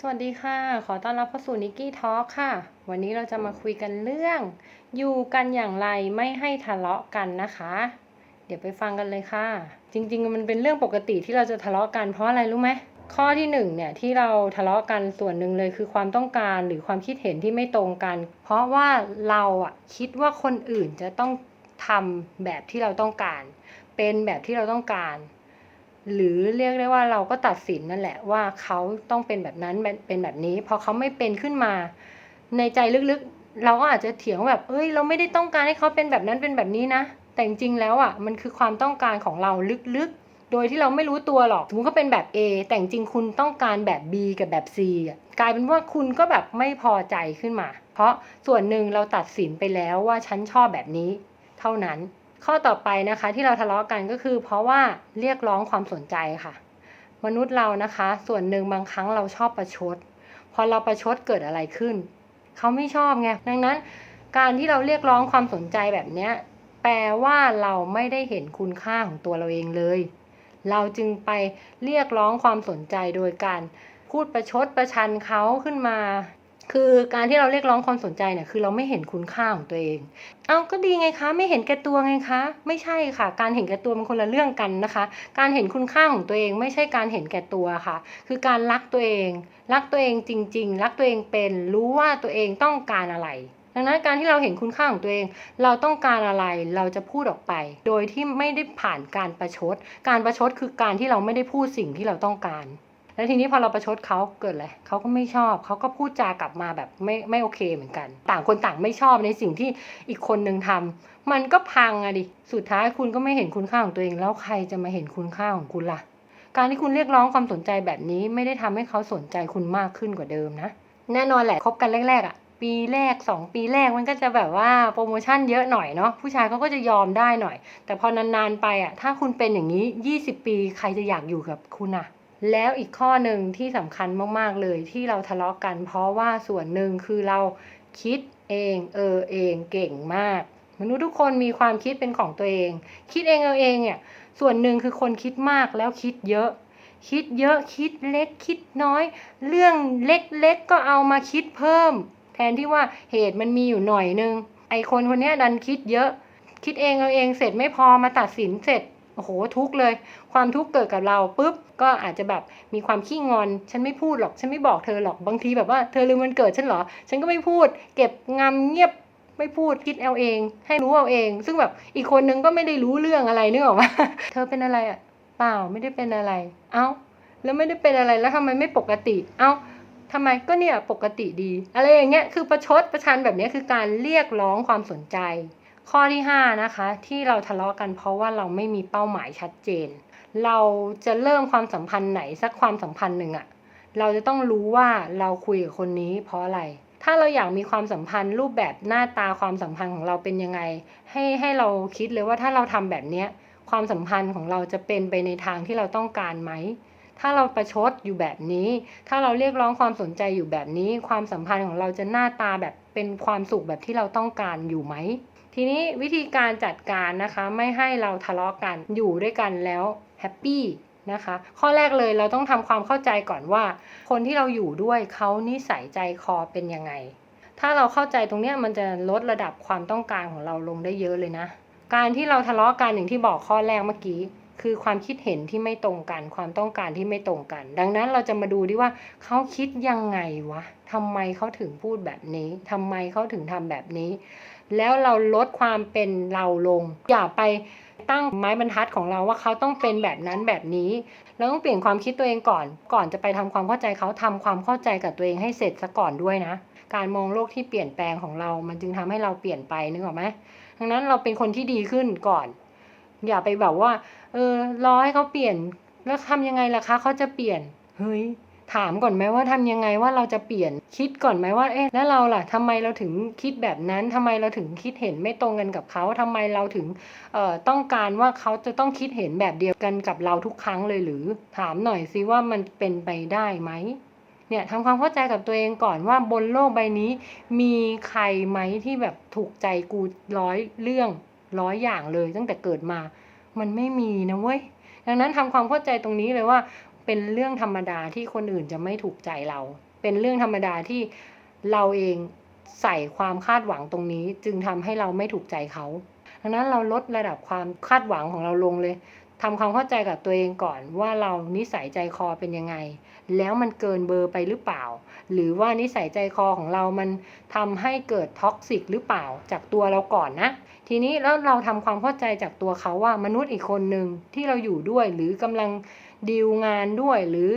สวัสดีค่ะ ขอต้อนรับเข้าสู่นิกกี้ทอ l k ค่ะ วันนี้เราจะมาคุยกันเรื่อง อยู่กันอย่างไรไม่ให้ทะเลาะกันนะคะ เดี๋ยวไปฟังกันเลยค่ะ จริง ๆ มันเป็นเรื่องปกติที่เราจะทะเลาะกันเพราะอะไรรู้ไหมข้อที่หนึ่งเนี่ยที่เราทะเลาะกันส่วนหนึ่งเลยคือความต้องการหรือความคิดเห็นที่ไม่ตรงกัน เพราะว่าเราอะคิดว่าคนอื่นจะต้องทำแบบที่เราต้องการ เป็นแบบที่เราต้องการ หรือเรียกได้ว่าเราก็ตัดสินนั่นแหละว่าเขาต้องเป็นแบบนั้นเป็นแบบนี้ พอเขาไม่เป็นขึ้นมา ในใจลึกๆ เราก็อาจจะเถียงว่าแบบ เอ้ย เราไม่ได้ต้องการให้เขาเป็นแบบนั้นเป็นแบบนี้นะ แต่จริงๆแล้วอะมันคือความต้องการของเราลึกๆ โดยที่เราไม่รู้ตัวหรอกสมมติเขาเป็นแบบ A แต่จริงๆคุณต้องการแบบ B กับแบบ C อะกลายเป็นว่าคุณก็แบบไม่พอใจขึ้นมา เพราะส่วนหนึ่งเราตัดสินไปแล้วว่าฉันชอบแบบนี้ เท่านั้น ข้อต่อไปนะคะที่เราทะเลาะกันก็คือ เพราะว่าเรียกร้องความสนใจค่ะ มนุษย์เรานะคะ ส่วนหนึ่งบางครั้งเราชอบประชด พอเราประชดเกิดอะไรขึ้น เขาไม่ชอบไงดังนั้น การที่เราเรียกร้องความสนใจแบบเนี้ยแปลว่าเราไม่ได้เห็นคุณค่าของตัวเราเองเลย เราจึงไปเรียกร้องความสนใจโดยการพูดประชดประชันเขาขึ้นมา คือการที่เราเรียกร้องความสนใจเนี่ยคือเราไม่เห็นคุณค่าของตัวเอง เอาก็ดีไงคะ ไม่เห็นแก่ตัวไงคะ ไม่ใช่ค่ะ การเห็นแก่ตัวมันคนละเรื่องกันนะคะ การเห็นคุณค่าของตัวเอง ไม่ใช่การเห็นแก่ตัวค่ะ คือการรักตัวเอง รักตัวเองจริง ๆ รักตัวเองเป็นรู้ว่าตัวเองต้องการอะไร ดังนั้นการที่เราเห็นคุณค่าของตัวเอง เราต้องการอะไรเราจะพูดออกไป โดยที่ไม่ได้ผ่านการประชด การประชดคือการที่เราไม่ได้พูดสิ่งที่เราต้องการ แล้วทีนี้พอเราประชดเขาเกิดอะไรเขาก็ไม่ชอบเขาก็พูดจากลับมาแบบไม่ไม่โอเคเหมือนกัน ต่างคนต่างไม่ชอบในสิ่งที่อีกคนนึงทำมันก็พังอะดิสุดท้ายคุณก็ไม่เห็นคุณค่าของตัวเอง แล้วใครจะมาเห็นคุณค่าของคุณล่ะ การที่คุณเรียกร้องความสนใจแบบนี้ไม่ได้ทำให้เขาสนใจคุณมากขึ้นกว่าเดิมนะแน่นอนแหละคบกันแรกๆอะปีแรก 2 ปีแรกมันก็จะแบบว่าโปรโมชั่นเยอะหน่อยเนาะผู้ชายเขาก็จะยอมได้หน่อย แต่พอนานๆไปอะถ้าคุณเป็นอย่างนี้ 20 ปีใครจะอยากอยู่กับคุณอะ แล้วอีกข้อหนึ่งที่สำคัญมาก ๆ เลยที่เราทะเลาะกัน เพราะว่าส่วนหนึ่งคือเราคิดเองเออเองเก่งมาก มนุษย์ทุกคนมีความคิดเป็นของตัวเอง คิดเองเออเองเนี่ยส่วนหนึ่งคือคนคิดมากแล้วคิดเยอะ คิดเยอะคิดเล็กคิดน้อย เรื่องเล็กๆก็เอามาคิดเพิ่ม แทนที่ว่าเหตุมันมีอยู่หน่อยนึงไอคนคนนี้ดันคิดเยอะ คิดเองเอาเองเสร็จไม่พอมาตัดสินเสร็จ โอ้โหทุกเลย ความทุกข์เกิดกับเราปุ๊บก็อาจจะแบบมีความขี้งอน ฉันไม่พูดหรอก ฉันไม่บอกเธอหรอกบางทีแบบว่าเธอลืมวันเกิดฉันเหรอ ฉันก็ไม่พูด เก็บงำเงียบไม่พูดคิดเอาเอง ให้รู้เอาเอง ซึ่งแบบอีกคนนึงก็ไม่ได้รู้เรื่องอะไรนึกออกมาเธอเป็นอะไรอะเปล่าไม่ได้เป็นอะไร เอ้า แล้วไม่ได้เป็นอะไรแล้วทำไมไม่ปกติ เอ้าทำไมก็เนี่ยปกติดี อะไรอย่างเงี้ยคือประชดประชันแบบนี้คือการเรียกร้องความสนใจ ข้อที่ห้านะคะที่เราทะเลาะกันเพราะว่าเราไม่มีเป้าหมายชัดเจน เราจะเริ่มความสัมพันธ์ไหนสักความสัมพันธ์หนึ่งอะเราจะต้องรู้ว่าเราคุยกับคนนี้เพราะอะไร ถ้าเราอยากมีความสัมพันธ์รูปแบบหน้าตาความสัมพันธ์ของเราเป็นยังไง ให้ให้เราคิดเลยว่าถ้าเราทำแบบเนี้ยความสัมพันธ์ของเราจะเป็นไปในทางที่เราต้องการไหม ถ้าเราประชดอยู่แบบนี้ ถ้าเราเรียกร้องความสนใจอยู่แบบนี้ ความสัมพันธ์ของเราจะหน้าตาแบบเป็นความสุขแบบที่เราต้องการอยู่ไหม ทีนี้วิธีการจัดการนะคะไม่ให้เราทะเลาะกันอยู่ด้วยกันแล้วแฮปปี้นะคะข้อแรกเลยเราต้องทำความเข้าใจก่อนว่า คนที่เราอยู่ด้วยเขานิสัยใจคอเป็นยังไง ถ้าเราเข้าใจตรงเนี้ยมันจะลดระดับความต้องการของเราลงได้เยอะเลยนะ การที่เราทะเลาะกันอย่างที่บอกข้อแรกเมื่อกี้คือความคิดเห็นที่ไม่ตรงกัน ความต้องการที่ไม่ตรงกัน ดังนั้นเราจะมาดูดิว่าเขาคิดยังไงวะทำไมเขาถึงพูดแบบนี้ทำไมเขาถึงทำแบบนี้ แล้วเราลดความเป็นเราลง อย่าไปตั้งไม้บรรทัดของเราว่าเขาต้องเป็นแบบนั้นแบบนี้เราต้องเปลี่ยนความคิดตัวเองก่อน ก่อนจะไปทำความเข้าใจเขาทำความเข้าใจกับตัวเองให้เสร็จซะก่อนด้วยนะ การมองโลกที่เปลี่ยนแปลงของเรา มันจึงทำให้เราเปลี่ยนไปนึกออกไหมดังนั้นเราเป็นคนที่ดีขึ้นก่อน อย่าไปแบบว่า เออรอให้เขาเปลี่ยน แล้วทำยังไงล่ะคะเขาจะเปลี่ยน เฮ้ย ถามก่อนไหมว่าทำยังไงว่าเราจะเปลี่ยนคิดก่อนไหมว่าเอ๊ะแล้วเราล่ะทำไมเราถึงคิดแบบนั้นทำไมเราถึงคิดเห็นไม่ตรงกันกับเขาทำไมเราถึงเอ่อต้องการว่าเขาจะต้องคิดเห็นแบบเดียวกันกับเราทุกครั้งเลยหรือถามหน่อยสิว่ามันเป็นไปได้ไหมเนี่ยทำความเข้าใจกับตัวเองก่อนว่าบนโลกใบนี้ มีใครไหมที่แบบถูกใจกูร้อยเรื่องร้อยอย่างเลยตั้งแต่เกิดมา มันไม่มีนะเว้ยดังนั้นทำความเข้าใจตรงนี้เลยว่า เป็นเรื่องธรรมดาที่คนอื่นจะไม่ถูกใจเรา เป็นเรื่องธรรมดาที่เราเองใส่ความคาดหวังตรงนี้ จึงทำให้เราไม่ถูกใจเขาดังนั้นเราลดระดับความคาดหวังของเราลงเลยทำความเข้าใจกับตัวเองก่อนว่าเรานิสัยใจคอเป็นยังไง แล้วมันเกินเบอร์ไปหรือเปล่า หรือว่านิสัยใจคอของเรามันทำให้เกิดท็อกซิกหรือเปล่าจากตัวเราก่อนนะ ทีนี้แล้วเราทำความเข้าใจจากตัวเขาว่ามนุษย์อีกคนหนึ่งที่เราอยู่ด้วยหรือกำลัง ดีลงานด้วย หรือ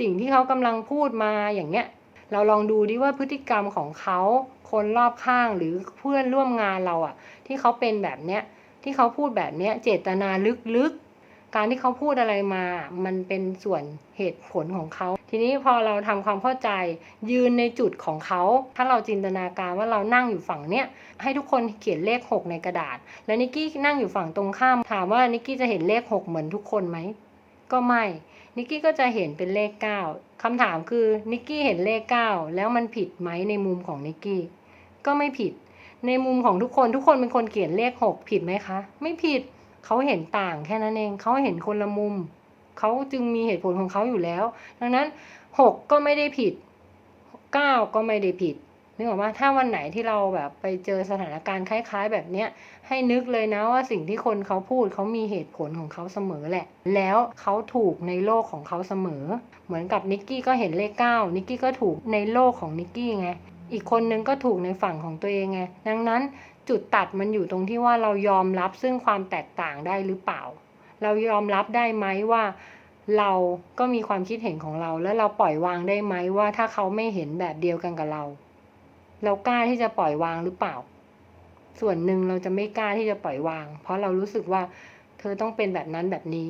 สิ่งที่เขากำลังพูดมาอย่างเงี้ยเราลองดูดิว่าพฤติกรรมของเขาคนรอบข้างหรือเพื่อนร่วมงานเราอะที่เขาเป็นแบบเนี้ยที่เขาพูดแบบเนี้ยเจตนาลึกๆ การที่เขาพูดอะไรมา มันเป็นส่วนเหตุผลของเขา ทีนี้พอเราทำความเข้าใจยืนในจุดของเขา ถ้าเราจินตนาการว่าเรานั่งอยู่ฝั่งเนี้ยให้ทุกคนเขียนเลข 6 ในกระดาษ แล้วนิกกี้นั่งอยู่ฝั่งตรงข้ามถามว่านิกกี้จะเห็นเลข 6 เหมือนทุกคนไหม ก็ไม่ นิกกี้ก็จะเห็นเป็นเลข 9คำถามคือนิกกี้เห็นเลข 9 แล้วมันผิดไหมในมุมของนิกกี้ ก็ไม่ผิด ในมุมของทุกคนทุกคนเป็นคนเขียนเลข 6 ผิดไหมคะ ไม่ผิดเขาเห็นต่างแค่นั้นเองเขาเห็นคนละมุมเขาจึงมีเหตุผลของเขาอยู่แล้ว ดังนั้น 6 ก็ไม่ได้ผิด 9 ก็ไม่ได้ผิด นึกออกว่าถ้าวันไหนที่เราแบบไปเจอสถานการณ์คล้าย ๆ แบบเนี้ยให้นึกเลยนะว่าสิ่งที่คนเขาพูดเขามีเหตุผลของเขาเสมอแหละ แล้วเขาถูกในโลกของเขาเสมอ เหมือนกับนิกกี้ก็เห็นเลขเก้านิกกี้ก็ถูกในโลกของนิกกี้ไงอีกคนนึงก็ถูกในฝั่งของตัวเองไงดังนั้นจุดตัดมันอยู่ตรงที่ว่าเรายอมรับซึ่งความแตกต่างได้หรือเปล่า เรายอมรับได้ไหมว่าเราก็มีความคิดเห็นของเรา แล้วเราปล่อยวางได้ไหมว่าถ้าเขาไม่เห็นแบบเดียวกันกับเรา เรากล้าที่จะปล่อยวางหรือเปล่า ส่วนหนึ่งเราจะไม่กล้าที่จะปล่อยวาง เพราะเรารู้สึกว่า เธอต้องเป็นแบบนั้นแบบนี้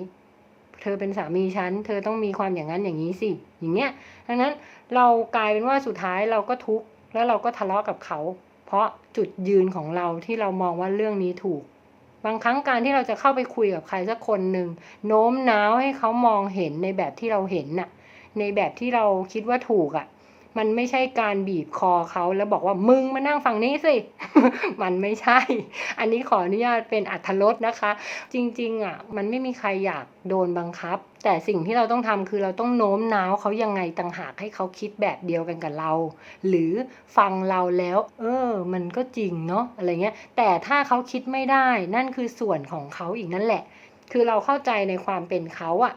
เธอเป็นสามีฉัน เธอต้องมีความอย่างนั้นอย่างนี้สิ อย่างเงี้ย ดังนั้นเรากลายเป็นว่าสุดท้ายเราก็ทุกข์แล้วเราก็ทะเลาะกับเขา เพราะจุดยืนของเราที่เรามองว่าเรื่องนี้ถูก บางครั้งการที่เราจะเข้าไปคุยกับใครสักคนหนึ่งโน้มน้าวให้เขามองเห็นในแบบที่เราเห็นน่ะ ในแบบที่เราคิดว่าถูกอะ มันไม่ใช่การบีบคอเขาแล้วบอกว่ามึงมานั่งฝั่งนี้สิ มันไม่ใช่ อันนี้ขออนุญาตเป็นอัธรสนะคะ จริงๆอะมันไม่มีใครอยากโดนบังคับ แต่สิ่งที่เราต้องทำคือเราต้องโน้มน้าวเขายังไงต่างหากให้เขาคิดแบบเดียวกันกับเรา หรือฟังเราแล้ว เออ มันก็จริงเนาะอะไรเงี้ย แต่ถ้าเขาคิดไม่ได้ นั่นคือส่วนของเขาอีกนั่นแหละ คือเราเข้าใจในความเป็นเขาอะ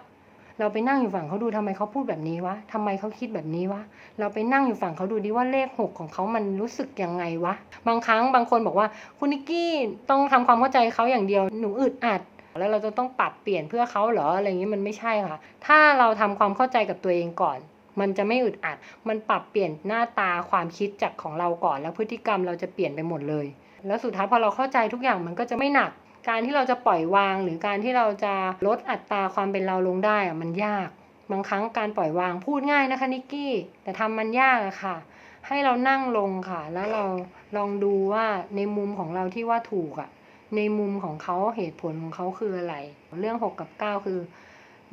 เราไปนั่งอยู่ฝั่งเขาดูทำไมเขาพูดแบบนี้วะทำไมเขาคิดแบบนี้วะ เราไปนั่งอยู่ฝั่งเขาดูดิว่าเลขหกของเขามันรู้สึกยังไงวะ บางครั้งบางคนบอกว่าคุณนิกกี้ต้องทำความเข้าใจเขาอย่างเดียว หนูอึดอัดแล้วเราจะต้องปรับเปลี่ยนเพื่อเขาเหรออะไรอย่างนี้มันไม่ใช่ค่ะ ถ้าเราทำความเข้าใจกับตัวเองก่อน มันจะไม่อึดอัด มันปรับเปลี่ยนหน้าตาความคิดจากของเราก่อน แล้วพฤติกรรมเราจะเปลี่ยนไปหมดเลย แล้วสุดท้ายพอเราเข้าใจทุกอย่างมันก็จะไม่หนัก การที่เราจะปล่อยวาง หรือการที่เราจะลดอัตราความเป็นเราลงได้อะมันยาก บางครั้งการปล่อยวางพูดง่ายนะคะนิกกี้ แต่ทำมันยากอะค่ะ ให้เรานั่งลงค่ะ แล้วเราลองดูว่าในมุมของเราที่ว่าถูกอะในมุมของเขาเหตุผลของเขาคืออะไร เรื่อง 6 กับ 9 คือ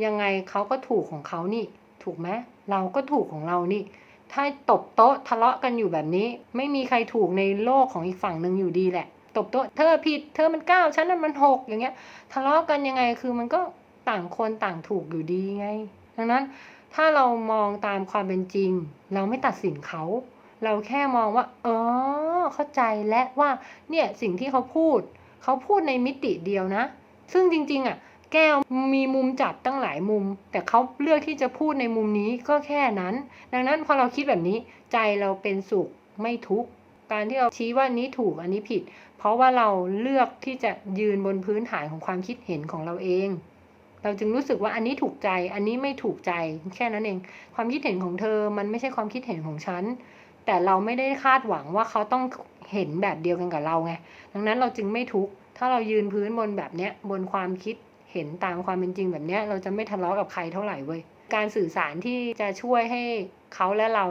ยังไงเขาก็ถูกของเขานี่ ถูกไหมเราก็ถูกของเรานี่ ถ้าตบโต๊ะทะเลาะกันอยู่แบบนี้ ไม่มีใครถูกในโลกของอีกฝั่งหนึ่งอยู่ดีแหละ ตบโต๊ะเธอผิดเธอมันเก้าฉันนั้นมันหกอย่างเงี้ย ทะเลาะกันยังไงคือมันก็ต่างคนต่างถูกอยู่ดีไง ดังนั้นถ้าเรามองตามความเป็นจริง เราไม่ตัดสินเขา เราแค่มองว่าเออเข้าใจและว่าเนี่ยสิ่งที่เขาพูด เขาพูดในมิติเดียวนะ ซึ่งจริง ๆ อะ แก้วมีมุมจับตั้งหลายมุม แต่เขาเลือกที่จะพูดในมุมนี้ก็แค่นั้น ดังนั้นพอเราคิดแบบนี้ใจเราเป็นสุขไม่ทุกข์การที่เราชี้ว่านี้ถูกอันนี้ผิด เพราะว่าเราเลือกที่จะยืนบนพื้นฐานของความคิดเห็นของเราเอง เราจึงรู้สึกว่าอันนี้ถูกใจ อันนี้ไม่ถูกใจ แค่นั้นเอง ความคิดเห็นของเธอมันไม่ใช่ความคิดเห็นของฉัน แต่เราไม่ได้คาดหวังว่าเขาต้องเห็นแบบเดียวกันกับเราไง ดังนั้นเราจึงไม่ทุกข์ ถ้าเรายืนพื้นบนแบบเนี้ย บนความคิดเห็นตามความเป็นจริงแบบเนี้ย เราจะไม่ทะเลาะกับใครเท่าไหร่เว้ย การสื่อสารที่จะช่วยให้เขาและเรา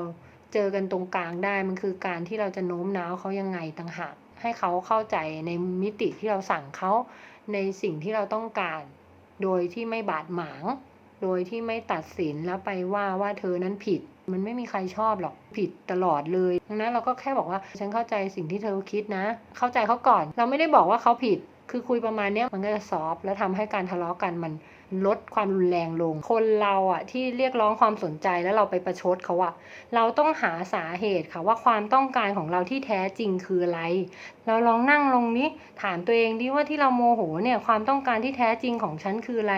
เจอกันตรงกลางได้ มันคือการที่เราจะโน้มน้าวเขายังไงต่างหาก ให้เขาเข้าใจในมิติที่เราสั่งเขาในสิ่งที่เราต้องการ โดยที่ไม่บาดหมาง โดยที่ไม่ตัดสินแล้วไปว่าว่าเธอนั้นผิด มันไม่มีใครชอบหรอกผิดตลอดเลยดังนั้นเราก็แค่บอกว่าฉันเข้าใจสิ่งที่เธอคิดนะ เข้าใจเขาก่อน เราไม่ได้บอกว่าเขาผิด คือคุยประมาณนี้มันก็จะซอฟต์แล้วทำให้การทะเลาะกันมัน ลดความรุนแรงลง คนเราอะที่เรียกร้องความสนใจแล้วเราไปประชดเขาอะเราต้องหาสาเหตุค่ะว่าความต้องการของเราที่แท้จริงคืออะไร เราลองนั่งลงนี้ถามตัวเองดิว่าที่เราโมโหเนี่ยความต้องการที่แท้จริงของฉันคืออะไร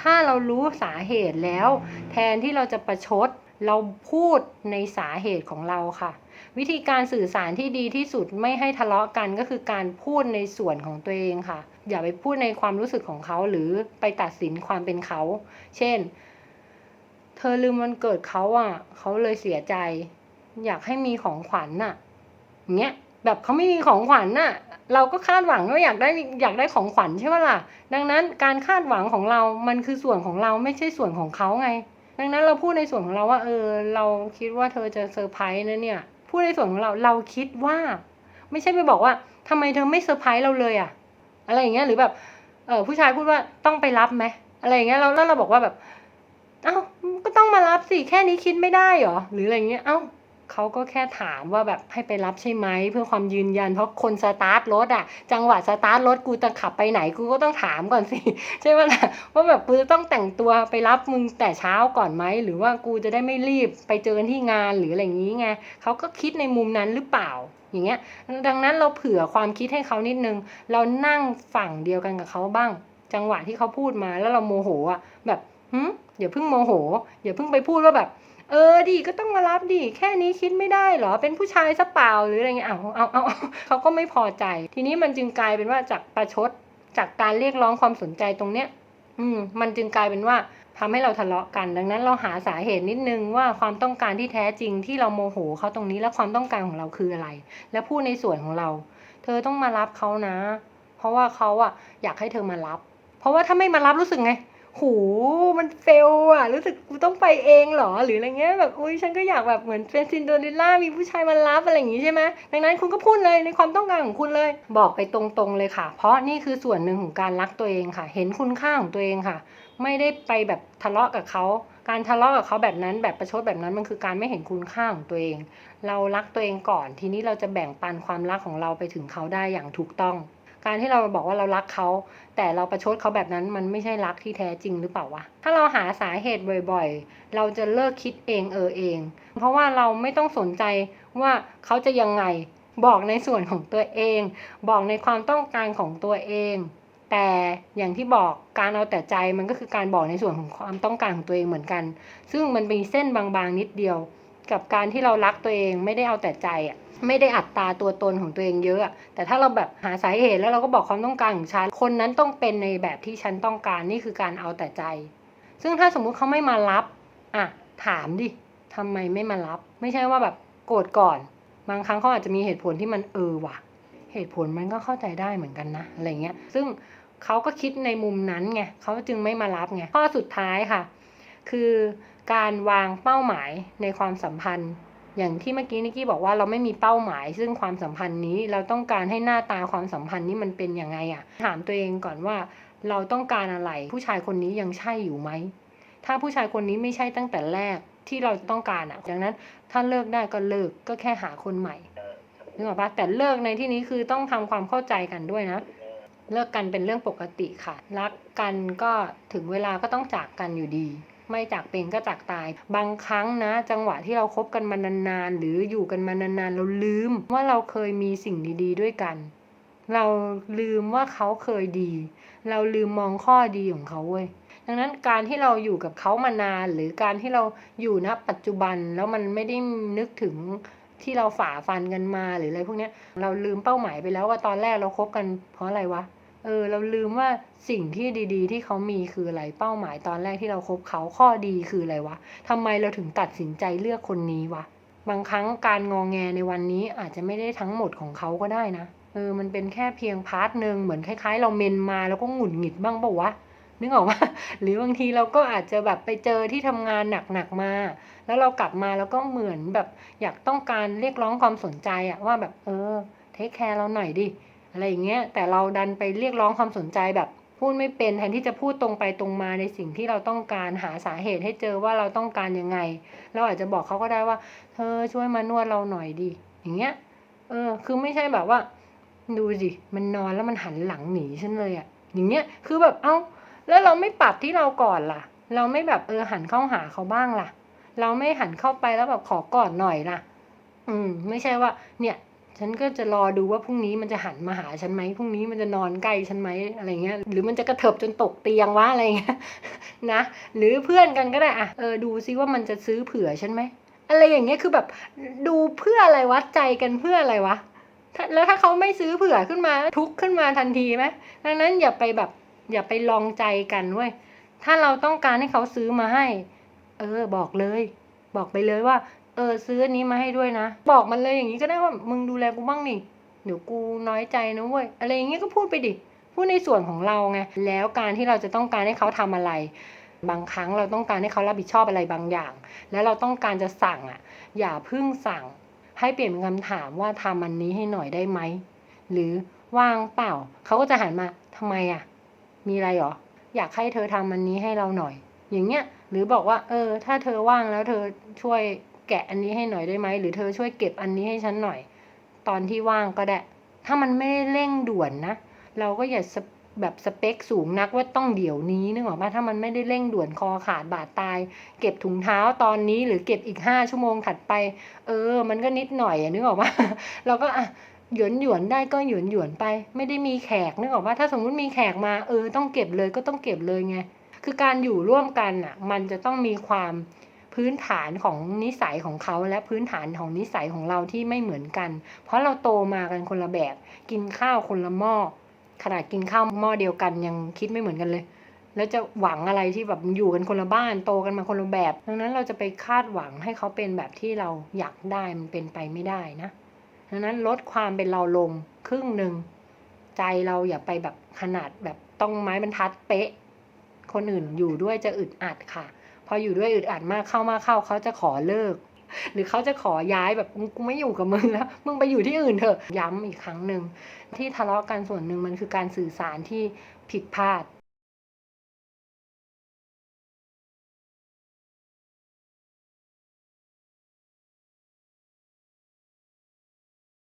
ถ้าเรารู้สาเหตุแล้ว แทนที่เราจะประชด เราพูดในสาเหตุของเราค่ะ วิธีการสื่อสารที่ดีที่สุดไม่ให้ทะเลาะกันก็คือการพูดในส่วนของตัวเองค่ะ อย่าไปพูดในความรู้สึกของเขาหรือไปตัดสินความเป็นเขา เช่น เธอลืมวันเกิดเขาอะ เขาเลยเสียใจ อยากให้มีของขวัญน่ะอย่างเงี้ยแบบเขาไม่มีของขวัญน่ะ เราก็คาดหวังว่าอยากได้อยากได้ของขวัญใช่ไหมล่ะ ดังนั้นการคาดหวังของเรา มันคือส่วนของเราไม่ใช่ส่วนของเขาไง ดังนั้นเราพูดในส่วนของเราว่า เออ เราคิดว่าเธอจะเซอร์ไพรส์นะเนี่ย พูดในส่วนของเราเราคิดว่า ไม่ใช่ไปบอกว่าทำไมเธอไม่เซอร์ไพรส์เราเลยอะอะไรอย่างเงี้ยหรือแบบ เออผู้ชายพูดว่าต้องไปรับไหมอะไรอย่างเงี้ยแล้วแล้วเราบอกว่าแบบ เอ้าก็ต้องมารับสิแค่นี้คิดไม่ได้เหรอหรืออะไรเงี้ยเอ้า เขาก็แค่ถามว่าแบบให้ไปรับใช่ไหมเพื่อความยืนยัน เพราะคนสตาร์ทรถอะจังหวะสตาร์ทรถกูจะขับไปไหนกูก็ต้องถามก่อนสิใช่ไหมล่ะว่าแบบกูจะต้องแต่งตัวไปรับมึงแต่เช้าก่อนไหมหรือว่ากูจะได้ไม่รีบไปเจอกันที่งานหรืออะไรอย่างงี้ไงเขาก็คิดในมุมนั้นหรือเปล่าอย่างเงี้ยดังนั้นเราเผื่อความคิดให้เขานิดนึง เรานั่งฝั่งเดียวกันกับเขาบ้าง จังหวะที่เขาพูดมาแล้วเราโมโหอะแบบหึอย่าเพิ่งโมโห อย่าเพิ่งไปพูดว่าแบบ เออดีก็ต้องมารับดิแค่นี้คิดไม่ได้เหรอเป็นผู้ชายซะเปล่าหรืออะไรเงี้ยเอาเอาเอาเอาเขาก็ไม่พอใจ ทีนี้มันจึงกลายเป็นว่าจากประชดจากการเรียกร้องความสนใจตรงเนี้ย อืม มันจึงกลายเป็นว่าทำให้เราทะเลาะกัน ดังนั้นเราหาสาเหตุนิดนึงว่าความต้องการที่แท้จริงที่เราโมโหเขาตรงนี้และความต้องการของเราคืออะไร และพูดในส่วนของเรา เธอต้องมารับเขานะ เพราะว่าเขาอะอยากให้เธอมารับ เพราะว่าถ้าไม่มารับรู้สึกไง หูมันเฟลอะรู้สึกกูต้องไปเองเหรอหรืออะไรเงี้ยแบบอุ้ยฉันก็อยากแบบเหมือนเป็นซินโดเรลล่ามีผู้ชายมารับอะไรอย่างงี้ใช่ไหมดังนั้นคุณก็พูดเลยในความต้องการของคุณเลย บอกไปตรงๆเลยค่ะ เพราะนี่คือส่วนหนึ่งของการรักตัวเองค่ะ เห็นคุณค่าของตัวเองค่ะ ไม่ได้ไปแบบทะเลาะกับเขาการทะเลาะกับเขาแบบนั้นแบบประชดแบบนั้นมันคือการไม่เห็นคุณค่าของตัวเอง เรารักตัวเองก่อน ทีนี้เราจะแบ่งปันความรักของเราไปถึงเขาได้อย่างถูกต้อง การที่เราบอกว่าเรารักเขา แต่เราประชดเขาแบบนั้นมันไม่ใช่รักที่แท้จริงหรือเปล่าวะ ถ้าเราหาสาเหตุบ่อยๆ เราจะเลิกคิดเองเออเอง เพราะว่าเราไม่ต้องสนใจว่าเขาจะยังไง บอกในส่วนของตัวเอง บอกในความต้องการของตัวเอง แต่อย่างที่บอกการเอาแต่ใจมันก็คือการบอกในส่วนของความต้องการของตัวเองเหมือนกัน ซึ่งมันมีเส้นบางๆนิดเดียว กับการที่เรารักตัวเองไม่ได้เอาแต่ใจอะไม่ได้อัตาตัวตนของตัวเองเยอะ แต่ถ้าเราแบบหาสาเหตุแล้วเราก็บอกความต้องการของฉัน คนนั้นต้องเป็นในแบบที่ฉันต้องการนี่คือการเอาแต่ใจ ซึ่งถ้าสมมุติเขาไม่มารับอะถามดิทำไมไม่มารับ ไม่ใช่ว่าแบบโกรธก่อน บางครั้งเขาอาจจะมีเหตุผลที่มันเออว่ะ เหตุผลมันก็เข้าใจได้เหมือนกันนะอะไรเงี้ย ซึ่งเขาก็คิดในมุมนั้นไงเขาจึงไม่มารับไงข้อสุดท้ายค่ะ คือการวางเป้าหมายในความสัมพันธ์ อย่างที่เมื่อกี้นิกกี้บอกว่าเราไม่มีเป้าหมาย ซึ่งความสัมพันธ์นี้เราต้องการให้หน้าตาความสัมพันธ์นี้มันเป็นยังไงอะถามตัวเองก่อนว่าเราต้องการอะไร ผู้ชายคนนี้ยังใช่อยู่ไหม ถ้าผู้ชายคนนี้ไม่ใช่ตั้งแต่แรกที่เราต้องการอะดังนั้นถ้าเลิกได้ก็เลิกก็แค่หาคนใหม่นึกออกปะแต่เลิกในที่นี้คือต้องทำความเข้าใจกันด้วยนะ เลิกกันเป็นเรื่องปกติค่ะ รักกันก็ถึงเวลาก็ต้องจากกันอยู่ดี ไม่จากเป็นก็จากตาย บางครั้งนะ จังหวะที่เราคบกันมานานๆ หรืออยู่กันมานานๆ เราลืมว่าเราเคยมีสิ่งดีๆ ด้วยกัน เราลืมว่าเขาเคยดี เราลืมมองข้อดีของเขาเว้ยดังนั้นการที่เราอยู่กับเขามานาน หรือการที่เราอยู่ณปัจจุบันแล้วมันไม่ได้นึกถึงที่เราฝ่าฟันกันมาหรืออะไรพวกนี้เราลืมเป้าหมายไปแล้วว่าตอนแรกเราคบกันเพราะอะไรวะ เออเราลืมว่าสิ่งที่ดี ๆ ที่เขามีคืออะไรเป้าหมายตอนแรกที่เราคบเขาข้อดีคืออะไรวะทำไมเราถึงตัดสินใจเลือกคนนี้วะบางครั้งการงองแงในวันนี้อาจจะไม่ได้ทั้งหมดของเขาก็ได้นะเออมันเป็นแค่เพียงพาร์ทหนึ่งเหมือนคล้าย ๆ เราเมนมาแล้วก็หงุดหงิดบ้างเปล่าวะนึกออกว่าหรือบางทีเราก็อาจจะแบบไปเจอที่ทำงานหนักๆมา แล้วเรากลับมาแล้วก็เหมือนแบบอยากต้องการเรียกร้องความสนใจอะว่าแบบเออเทคแคร์เราหน่อยดิ อะไรอย่างเงี้ยแต่เราดันไปเรียกร้องความสนใจแบบพูดไม่เป็นแทนที่จะพูดตรงไปตรงมาในสิ่งที่เราต้องการหาสาเหตุให้เจอว่าเราต้องการยังไง เราอาจจะบอกเขาก็ได้ว่า เธอช่วยมานวดเราหน่อยดิอย่างเงี้ยเออคือไม่ใช่แบบว่า ดูสิมันนอนแล้วมันหันหลังหนีฉันเลยอะอย่างเงี้ยคือแบบเอ้า แล้วเราไม่ปรับที่เราก่อนล่ะ เราไม่แบบเออหันเข้าหาเขาบ้างล่ะ เราไม่หันเข้าไปแล้วแบบขอก่อดหน่อยล่ะ อืม ไม่ใช่ว่า เนี่ย ฉันก็จะรอดูว่าพรุ่งนี้มันจะหันมาหาฉันไหมพรุ่งนี้มันจะนอนใกล้ฉันไหมอะไรเงี้ย หรือมันจะกระเถิบจนตกเตียงวะอะไรเงี้ยนะ หรือเพื่อนกันก็ได้อะเออดูซิว่ามันจะซื้อเผื่อฉันไหมอะไรอย่างเงี้ยคือแบบดูเพื่ออะไรวัดใจกันเพื่ออะไรวะถ้าแล้วถ้าเขาไม่ซื้อเผื่อขึ้นมาทุกข์ขึ้นมาทันทีไหมดังนั้นอย่าไปแบบอย่าไปลองใจกันเว้ยถ้าเราต้องการให้เขาซื้อมาให้ เออ บอกเลย บอกไปเลยว่า เออซื้ออันนี้มาให้ด้วยนะ บอกมันเลยอย่างนี้ก็ได้ว่ามึงดูแลกูบ้างนี่เดี๋ยวกูน้อยใจนะเว้ยอะไรอย่างเงี้ยก็พูดไปดิพูดในส่วนของเราไงแล้วการที่เราจะต้องการให้เขาทำอะไร บางครั้งเราต้องการให้เขารับผิดชอบอะไรบางอย่าง แล้วเราต้องการจะสั่งอะ อย่าพึ่งสั่ง ให้เปลี่ยนเป็นคำถามว่าทำอันนี้ให้หน่อยได้ไหมหรือว่างเปล่า เขาก็จะหันมาทำไมอะ มีอะไรหรออยากให้เธอทำอันนี้ให้เราหน่อย อย่างเงี้ยหรือบอกว่า เออ ถ้าเธอว่างแล้วเธอช่วย แกะอันนี้ให้หน่อยได้ไหมหรือเธอช่วยเก็บอันนี้ให้ฉันหน่อย ตอนที่ว่างก็ได้ ถ้ามันไม่ได้เร่งด่วนนะ เราก็อย่าแบบสเปคสูงนักว่าต้องเดี๋ยวนี้นึกออกปะถ้ามันไม่ได้เร่งด่วนคอขาดบาดตาย เก็บถุงเท้าตอนนี้หรือเก็บอีกห้าชั่วโมงถัดไป เออ มันก็นิดหน่อยอะนึกออกปะเราก็อะหยวนหยวนได้ก็หยวนหยวนไป ไม่ได้มีแขกนึกออกว่าถ้าสมมุติมีแขกมาเออต้องเก็บเลยก็ต้องเก็บเลยไงคือการอยู่ร่วมกันอะ มันจะต้องมีความ พื้นฐานของนิสัยของเขาและพื้นฐานของนิสัยของเราที่ไม่เหมือนกัน เพราะเราโตมากันคนละแบบ กินข้าวคนละหม้อขนาดกินข้าวหม้อเดียวกันยังคิดไม่เหมือนกันเลย แล้วจะหวังอะไรที่แบบอยู่กันคนละบ้านโตกันมาคนละแบบ ดังนั้นเราจะไปคาดหวังให้เขาเป็นแบบที่เราอยากได้มันเป็นไปไม่ได้นะ ดังนั้นลดความเป็นเราลงครึ่งหนึ่งใจเราอย่าไปแบบขนาดแบบต้องไม้บรรทัดเป๊ะ คนอื่นอยู่ด้วยจะอึดอัดค่ะ พออยู่ด้วยอึดอัดมากเข้ามากเข้าเขาจะขอเลิก หรือเขาจะขอย้ายแบบกูไม่อยู่กับมึงแล้ว มึงไปอยู่ที่อื่นเถอะ ย้ำอีกครั้งหนึ่งที่ทะเลาะกันส่วนหนึ่งมันคือการสื่อสารที่ผิดพลาด